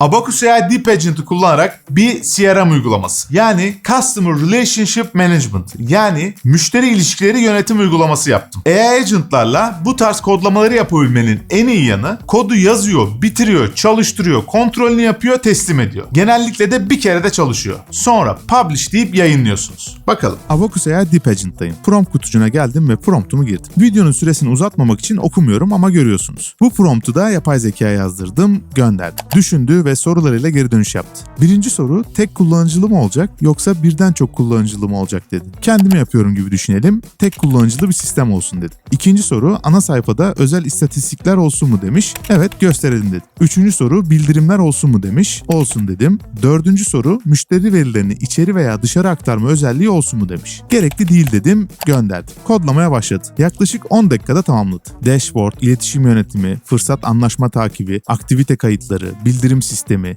Abacus AI Deep Agent'ı kullanarak bir CRM uygulaması. Yani Customer Relationship Management. Yani müşteri ilişkileri yönetim uygulaması yaptım. AI Agent'larla bu tarz kodlamaları yapabilmenin en iyi yanı kodu yazıyor, bitiriyor, çalıştırıyor, kontrolünü yapıyor, teslim ediyor. Genellikle de bir kere de çalışıyor. Sonra publish deyip yayınlıyorsunuz. Bakalım. Abacus AI Deep Agent'tayım. Prompt kutucuğuna geldim ve promptumu girdim. Videonun süresini uzatmamak için okumuyorum ama görüyorsunuz. Bu promptu da yapay zekaya yazdırdım, gönderdim. Düşündü ve sorularıyla geri dönüş yaptı. Birinci soru tek kullanıcılı mı olacak yoksa birden çok kullanıcılı mı olacak dedi. Kendimi yapıyorum gibi düşünelim, tek kullanıcılı bir sistem olsun dedi. İkinci soru ana sayfada özel istatistikler olsun mu demiş. Evet gösterelim dedi. Üçüncü soru bildirimler olsun mu demiş. Olsun dedim. Dördüncü soru müşteri verilerini içeri veya dışarı aktarma özelliği olsun mu demiş. Gerekli değil dedim, gönderdim. Kodlamaya başladı. Yaklaşık 10 dakikada tamamladı. Dashboard, iletişim yönetimi, fırsat anlaşma takibi, aktivite kayıtları, bildirim sistemi,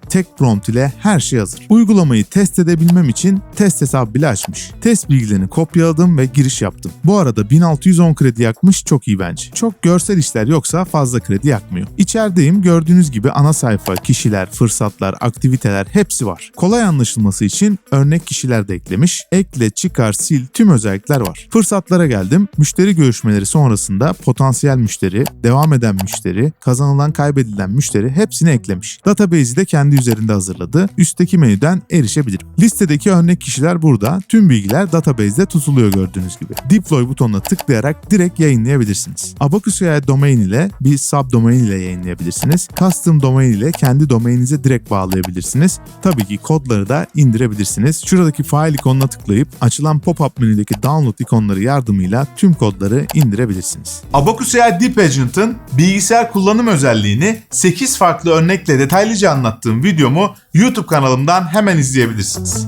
tek prompt ile her şey hazır. Uygulamayı test edebilmem için test hesabı bile açmış. Test bilgilerini kopyaladım ve giriş yaptım. Bu arada 1610 kredi yakmış çok iyi bence. Çok görsel işler yoksa fazla kredi yakmıyor. İçerideyim gördüğünüz gibi ana sayfa, kişiler, fırsatlar, aktiviteler hepsi var. Kolay anlaşılması için örnek kişiler de eklemiş. Ekle, çıkar, sil tüm özellikler var. Fırsatlara geldim. Müşteri görüşmeleri sonrasında potansiyel müşteri, devam eden müşteri, kazanılan kaybedilen müşteri hepsini eklemiş. Database'i de kendi üzerinde hazırladı. Üstteki menüden erişebilirim. Listedeki örnek kişiler burada. Tüm bilgiler database'de tutuluyor gördüğünüz gibi. Deploy butonuna tıklayarak direkt yayınlayabilirsiniz. Abacus AI domain ile bir subdomain ile yayınlayabilirsiniz. Custom domain ile kendi domaininize direkt bağlayabilirsiniz. Tabii ki kodları da indirebilirsiniz. Şuradaki file ikonuna tıklayıp açılan pop-up menüdeki download ikonları yardımıyla tüm kodları indirebilirsiniz. Abacus AI Deep Agent'ın bilgisayar kullanım özelliğini 8 farklı örnekle detaylıca anlattığım videomu YouTube kanalımdan hemen izleyebilirsiniz.